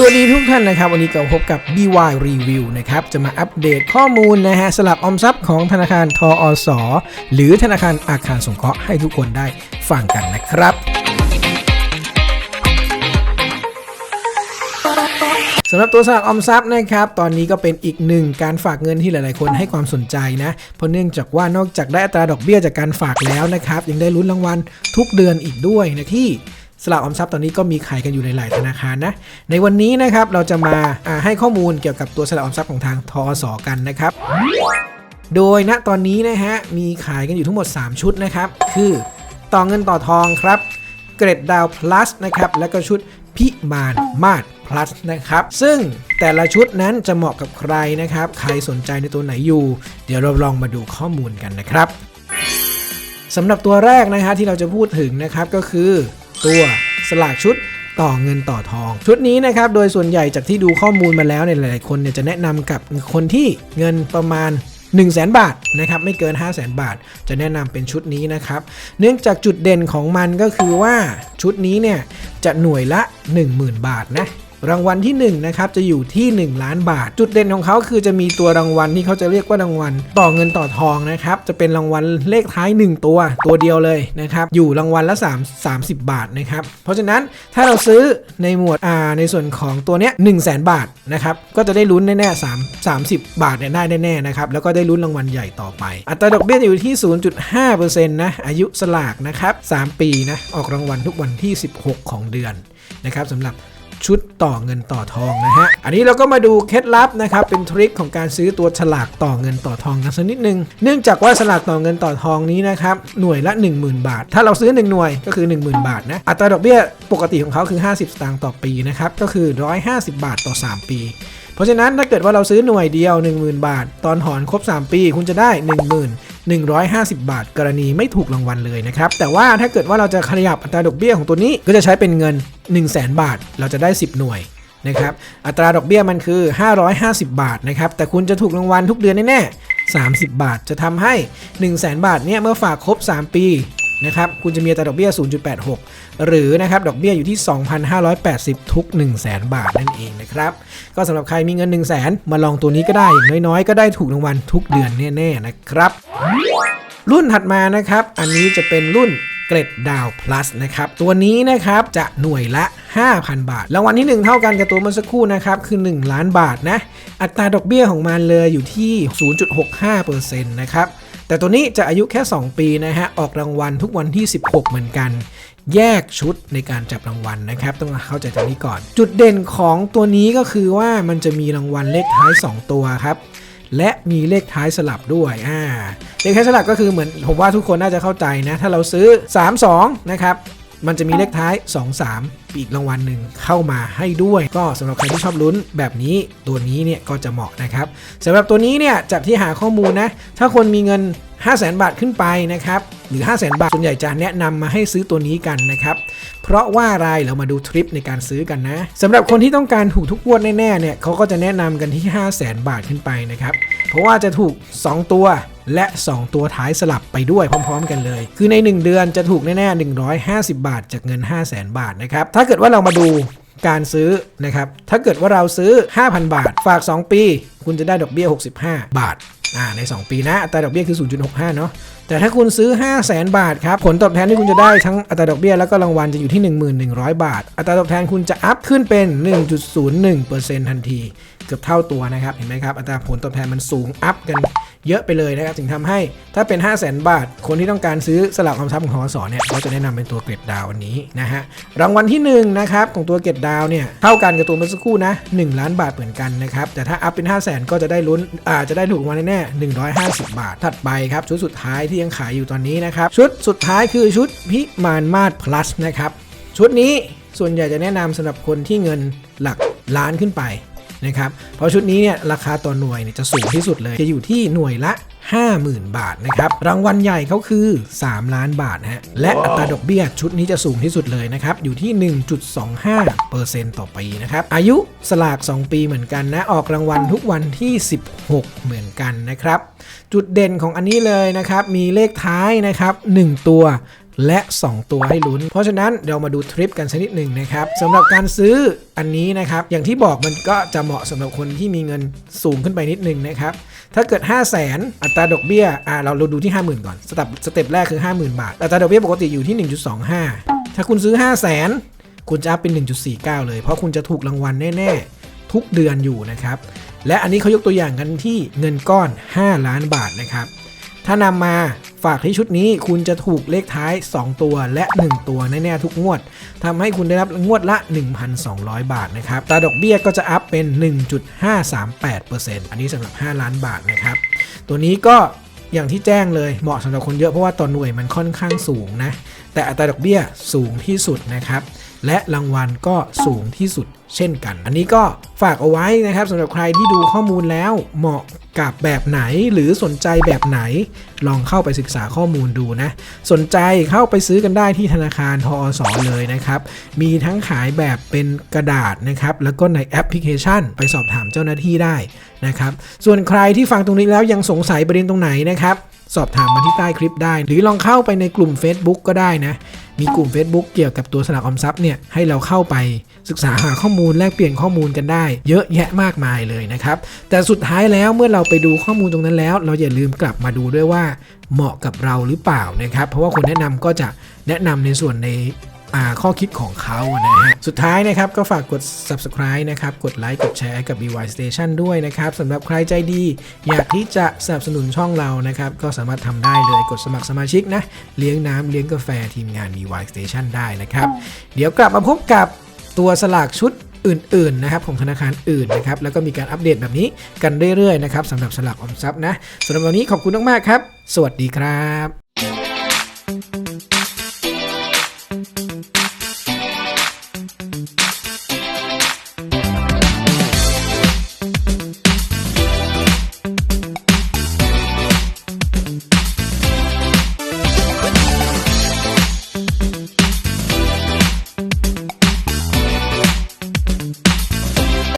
สวัสดีทุกท่านนะครับ วันนี้ก็พบกับ BY Review นะครับ จะมาอัปเดตข้อมูลนะฮะสลับออมทรัพย์ของธนาคารทออสอหรือธนาคารอาคารสงเคราะห์ให้ทุกคนได้ฟังกันนะครับสำหรับตัวสลากออมทรัพย์นะครับ ตอนนี้ก็เป็นอีกหนึ่งการฝากเงินที่หลายๆ คนให้ความสนใจนะ เพราะเนื่องจากว่านอกจากได้อัตราดอกเบี้ยจากการฝากแล้วนะครับ ยังได้ลุ้นรางวัลทุกเดือนอีกด้วยนะที่ สลากออมทรัพย์ตอนนี้ก็มีขายกันอยู่หลายธนาคารนะ ในวันนี้นะครับเราจะมาให้ข้อมูลเกี่ยวกับตัวสลากออมทรัพย์ของทางทอสกันนะครับ โดยณตอนนี้นะฮะมีขายกันอยู่ทั้งหมด 3 ชุดนะครับ คือต่อเงินต่อทองครับ เกรดดาว plus นะครับแล้วก็ชุดพิมานมาด plus นะครับ ซึ่งแต่ละชุดนั้นจะเหมาะกับใครนะครับ ใครสนใจในตัวไหนอยู่ เดี๋ยวเราลองมาดูข้อมูลกันนะครับสำหรับตัวแรกนะฮะที่เราจะพูดถึงนะครับก็คือ ตัวสลากชุดต่อเงินต่อทอง ชุดนี้นะครับโดยส่วนใหญ่จากที่ดูข้อมูลมาแล้วเนี่ยหลาย ๆ คนเนี่ยจะแนะนำกับคนที่เงินประมาณ 1 0 0 0 0แบาทนะครับไม่เกิน 5 0 0 0 0 0 บาท จะแนะนำเป็นชุดนี้นะครับ เนื่องจากจุดเด่นของมันก็คือว่าชุดนี้เนี่ยจะหน่วยละ 10,000 บาทนะ รางวัลที่1นะครับจะอยู่ที่ 1 ล้านบาท จุดเด่นของเขาคือจะมีตัวรางวัลที่เขาจะเรียกว่ารางวัล ต่อเงินต่อทองนะครับจะเป็นรางวัลเลขท้าย 1 ตัวตัวเดียวเลยนะครับอยู่รางวัลละ 3 30 บาทนะครับเพราะฉะนั้นถ้าเราซื้อในหมวดอ่าในส่วนของตัวเนี้ย1 0 0 0 0แสนบาทนะครับก็จะได้ลุ้นแน่ๆ3 30 บาทเนี่ยได้แน่ๆนะครับแล้วก็ได้ลุ้นรางวัลใหญ่ต่อไป อัตราดอกเบี้ยอยู่ที่ 0.5%นะอายุสลากนะครับ3ปีนะออกรางวัลทุกวันที่ 16 ของเดือนนะครับสำหรับ ชุดต่อเงินต่อทองนะฮะ อันนี้เราก็มาดูเคล็ดลับนะครับ เป็นทริคของการซื้อตัวฉลากต่อเงินต่อทองกันสักนิดนึง เนื่องจากว่าฉลากต่อเงินต่อทองนี้นะครับ หน่วยละ 10,000 บาท ถ้าเราซื้อ 1 หน่วยก็คือ 10,000 บาทนะ อัตราดอกเบี้ยปกติของเขาคือ 50 สตางค์ต่อปีนะครับ ก็คือ 150 บาทต่อ 3 ปีเพราะฉะนั้นถ้าเกิดว่าเราซื้อหน่วยเดียว 10,000 บาท ตอนถอนครบ 3 ปี คุณจะได้ 150 บาท กรณีไม่ถูกรางวัลเลยนะครับ แต่ว่าถ้าเกิดว่าเราจะขยับอัตราดอกเบี้ยของตัวนี้ก็จะใช้เป็นเงิน 1 0 0 0 0แบาท เราจะได้ 10 หน่วยนะครับ อัตราดอกเบี้ยมันคือ 550 บาทนะครับ แต่คุณจะถูกรางวัลทุกเดือนแน่ๆ30 บาทจะทำให้ 1 0 0 0 0แบาทเนี่ยเมื่อฝากครบ 3 ปี นะครับคุณจะมีอัตราดอกเบี้ย 0.86 หรือนะครับดอกเบี้ยอยู่ที่ 2,580 ทุก 1 0 0 0 0แบาทนั่นเองนะครับก็สำหรับใครมีเงิน 1 0 0 0 0แมาลองตัวนี้ก็ได้อย่างน้อยๆ ก็ได้ถูกรางวัลทุกเดือนแน่ๆนะครับ รุ่นถัดมานะครับ อันนี้จะเป็นรุ่นเกรดดาว plus นะครับ ตัวนี้นะครับจะหน่วยละ 5,000 บาท รางวัลที่ 1 เท่ากันกับตัวเมื่อสักครู่นะครับ คือ 1 ล้านบาทนะ อัตราดอกเบี้ยของมันเลยอยู่ที่ 0.65%นะครับ แต่ตัวนี้จะอายุแค่ 2 ปีนะฮะ ออกรางวัลทุกวันที่ 16 เหมือนกัน แยกชุดในการจับรางวัลนะครับ ต้องเข้าใจตรงนี้ก่อน จุดเด่นของตัวนี้ก็คือว่ามันจะมีรางวัลเลขท้าย 2 ตัวครับและมีเลขท้ายสลับด้วยอ่าเลขท้ายสลับก็คือเหมือนผมว่าทุกคนน่าจะเข้าใจนะ ถ้าเราซื้อ 3 2 นะครับ มันจะมีเลขท้าย 2 3อีกรางวัลหนึ่งเข้ามาให้ด้วย ก็สำหรับใครที่ชอบลุ้นแบบนี้ตัวนี้เนี่ยก็จะเหมาะนะครับสำหรับตัวนี้เนี่ยจากที่หาข้อมูลนะ ถ้าคนมีเงิน 5 0 0 0 0 0บาทขึ้นไปนะครับหรือ 5 0 0 0 0 0บาทส่วนใหญ่จะแนะนำมาให้ซื้อตัวนี้กันนะครับ เพราะว่าอะไรเรามาดูทริปในการซื้อกันนะสำหรับคนที่ต้องการถูกทุกงวดแน่ๆเนี่ยเขาก็จะแนะนำกันที่ 5 0 0 0 0 0บาทขึ้นไปนะครับเพราะว่าจะถูก 2 ตัว และ 2 ตัวท้ายสลับไปด้วยพร้อม ๆ กันเลย คือใน 1 เดือนจะถูกแน่ๆ 150 บาท จากเงิน 5 0 0 0 0 0 บาทนะครับ ถ้าเกิดว่าเรามาดูการซื้อนะครับ ถ้าเกิดว่าเราซื้อ 5,000 บาท ฝาก 2 ปี คุณจะได้ดอกเบี้ย 65 บาทอ่าใน 2 ปีนะอัตราดอกเบี้ยคือ 0.65 เนาะแต่ถ้าคุณซื้อ 5 0 0 0 0 0บาทครับ ผลตอบแทนที่คุณจะได้ทั้งอัตราดอกเบี้ยแล้วก็รางวัลจะอยู่ที่ 1,100 บาท อัตราตอบแทนคุณจะอัพขึ้นเป็น 1.01%ทันที เกือบเท่าตัวนะครับ เห็นไหมครับ อัตราผลตอบแทนมันสูงอัพกัน เยอะไปเลยนะครับจึงทำให้ถ้าเป็น 5 0 0 0 0 0 บาท คนที่ต้องการซื้อสลากออมทรัพย์ของหอสอเนี่ยเขาจะแนะนำเป็นตัวเกรดดาวอันนี้นะฮะรางวัลที่1นะครับของตัวเกรดดาวเนี่ยเท่ากันกับตัวเมื่อสักครู่นะ1ล้านบาทเหมือนกันนะครับแต่ถ้าอัพเป็น 5 0 0 0 0 0 ก็จะได้ลุ้นอาจจะได้ถูกรางวัลแน่ๆ150 บาท ถัดไปครับชุดสุดท้ายที่ยังขายอยู่ตอนนี้นะครับชุดสุดท้ายคือชุดพิมานมาศ plus นะครับชุดนี้ส่วนใหญ่จะแนะนำสำหรับคนที่เงินหลักล้านขึ้นไป นะครับ เพราะชุดนี้เนี่ยราคาต่อหน่วยเนี่ยจะสูงที่สุดเลย จะอยู่ที่หน่วยละ 50,000 บาทนะครับ รางวัลใหญ่เขาคือ 3 ล้านบาทฮะ และอัตราดอกเบี้ยชุดนี้จะสูงที่สุดเลยนะครับ อยู่ที่ 1.25%ต่อปีนะครับ อายุสลาก 2 ปีเหมือนกันนะ ออกรางวัลทุกวันที่ 16 เหมือนกันนะครับ จุดเด่นของอันนี้เลยนะครับ มีเลขท้ายนะครับ 1 ตัว และ 2 ตัวให้ลุ้น เพราะฉะนั้นเรามาดูทริปกันสักนิดหนึ่งนะครับสำหรับการซื้ออันนี้นะครับ อย่างที่บอกมันก็จะเหมาะสำหรับคนที่มีเงินสูงขึ้นไปนิดนึงนะครับ ถ้าเกิด 5 0 0 0 0 0อัตราดอกเบี้ยอ่าเราเราดูที่ 50,000 ก่อน สเต็ปสเต็ปแรกคือ 50,000 บาท อัตราดอกเบี้ยปกติอยู่ที่ 1.25 ถ้าคุณซื้อ 5 0 0 0 0 0คุณจะอัพเป็น 1.49 เลย เพราะคุณจะถูกรางวัลแน่ๆ ทุกเดือนอยู่นะครับ และอันนี้เขายกตัวอย่างกันที่เงินก้อน 5 ล้านบาทนะครับ ถ้านำมา ฝากที่ชุดนี้คุณจะถูกเลขท้าย 2 ตัวและ 1 ตัวแน่ๆทุกงวดทำให้คุณได้รับงวดละ 1,200 บาทนะครับตราดอกเบี้ยก็จะอัพเป็น 1.538%อันนี้สำหรับ 5 ล้านบาทนะครับ ตัวนี้ก็อย่างที่แจ้งเลยเหมาะสำหรับคนเยอะเพราะว่าต่อหน่วยมันค่อนข้างสูงนะแต่อัตราดอกเบี้ยสูงที่สุดนะครับ และรางวัลก็สูงที่สุดเช่นกัน อันนี้ก็ฝากเอาไว้นะครับสำหรับใครที่ดูข้อมูลแล้วเหมาะกับแบบไหนหรือสนใจแบบไหน ลองเข้าไปศึกษาข้อมูลดูนะ สนใจเข้าไปซื้อกันได้ที่ธนาคารทอสอเลยนะครับ มีทั้งขายแบบเป็นกระดาษนะครับ แล้วก็ในแอปพลิเคชัน ไปสอบถามเจ้าหน้าที่ได้นะครับ ส่วนใครที่ฟังตรงนี้แล้วยังสงสัยประเด็นตรงไหนนะครับ สอบถามมาที่ใต้คลิปได้ หรือลองเข้าไปในกลุ่ม Facebook ก็ได้นะ มีกลุ่ม Facebook เกี่ยวกับตัวสลากออมทรัพย์เนี่ยให้เราเข้าไปศึกษาหาข้อมูลแลกเปลี่ยนข้อมูลกันได้ เยอะแยะมากมายเลยนะครับ แต่สุดท้ายแล้วเมื่อเราไปดูข้อมูลตรงนั้นแล้ว เราอย่าลืมกลับมาดูด้วยว่าเหมาะกับเราหรือเปล่านะครับ เพราะว่าคนแนะนำก็จะแนะนำในส่วนใน ข้อคิดของเขานะฮะ สุดท้ายนะครับ ก็ฝากกด subscribe นะครับ กดไลค์กดแชร์กับ BY Station ด้วยนะครับสำหรับใครใจดี อยากที่จะสนับสนุนช่องเรานะครับ ก็สามารถทำได้เลยกดสมัครสมาชิกนะ เลี้ยงน้ำเลี้ยงกาแฟทีมงาน BY Station ได้นะครับ เดี๋ยวกลับมาพบกับตัวสลากชุดอื่นๆนะครับของธนาคารอื่นนะครับแล้วก็มีการอัปเดตแบบนี้กันเรื่อยๆนะครับสำหรับสลากออมทรัพย์นะสำหรับวันนี้ขอบคุณมากๆครับ สวัสดีครับ